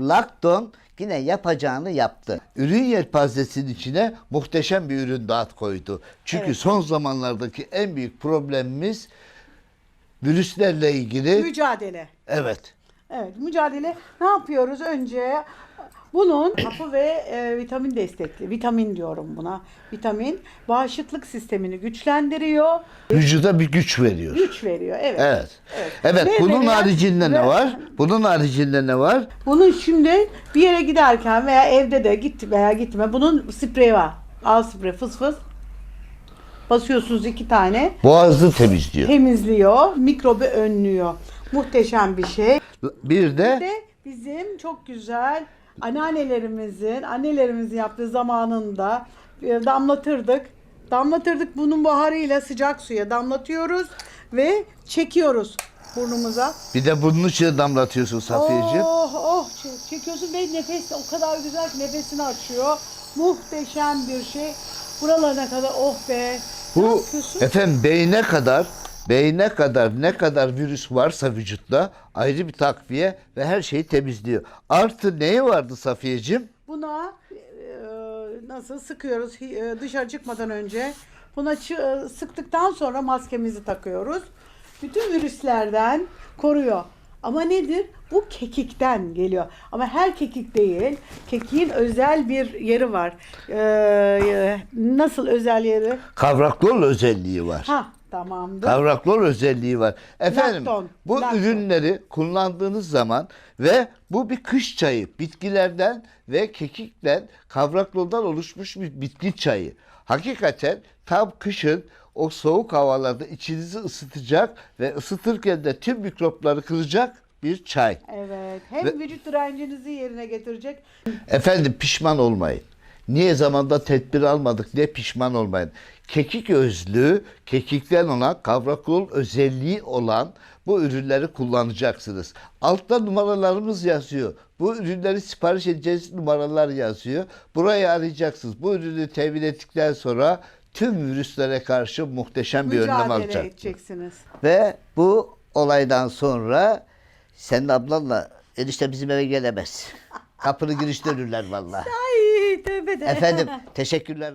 Lakton yine yapacağını yaptı. Ürün yelpazesinin içine muhteşem bir ürün daha koydu. Çünkü Evet. son zamanlardaki en büyük problemimiz virüslerle ilgili. Mücadele. Evet. Evet mücadele ne yapıyoruz önce bunun hapı ve e, vitamin destekli vitamin diyorum buna vitamin bağışıklık sistemini güçlendiriyor Vücuda bir güç veriyor. güç veriyor evet. Evet. Evet. Ve bunun verilen- haricinde ne ve- var? Bunun haricinde ne var? Bunun şimdi bir yere giderken veya evde de git veya gitme bunun spreyi var. Al sprey fıs fıs. Basıyorsunuz iki tane. Boğazı temizliyor. Temizliyor, mikrobu önlüyor. Muhteşem bir şey. Bir de Bir de bizim çok güzel anneannelerimizin, annelerimizin yaptığı zamanında e, damlatırdık. Damlatırdık bunun buharıyla sıcak suya damlatıyoruz ve çekiyoruz burnumuza. bir de bunun içine damlatıyorsun Safiyeciğim. Oh oh çek- çekiyorsun ve nefes o kadar güzel ki nefesini açıyor. Muhteşem bir şey. Buralarına kadar oh be. Bu efendim beyne kadar beyne kadar ne kadar virüs varsa vücutta ayrı bir takviye ve her şeyi temizliyor. Artı neyi vardı Safiyeciğim? Buna e, nasıl sıkıyoruz e, dışarı çıkmadan önce. Buna e, sıktıktan sonra maskemizi takıyoruz. Bütün virüslerden koruyor. Ama nedir? Bu kekikten geliyor. Ama her kekik değil. Kekiğin özel bir yeri var. Ee, nasıl özel yeri? Kavraklol özelliği var. Ha tamamdır. Kavraklol özelliği var. Efendim Lakton, bu lakton. ürünleri kullandığınız zaman ve bu bir kış çayı bitkilerden ve kekikten kavrakloldan oluşmuş bir bitki çayı. Hakikaten tam kışın o soğuk havalarda içinizi ısıtacak ve ısıtırken de tüm mikropları kıracak bir çay. Evet. Hem Ve- vücut direncinizi yerine getirecek. Efendim pişman olmayın. Niye zamanda tedbir almadık diye pişman olmayın. Kekik özlü, kekikten olan, kavraklol özelliği olan bu ürünleri kullanacaksınız. Altta numaralarımız yazıyor. Bu ürünleri sipariş edeceğiz numaralar yazıyor. Burayı arayacaksınız. Bu ürünü temin ettikten sonra tüm virüslere karşı muhteşem bir önlem Mücadele alacak. edeceksiniz. Ve bu olaydan sonra senin ablanla enişte bizim eve gelemez. Kapını girişte ölürler vallahi. Ay tövbe de. Efendim teşekkürler.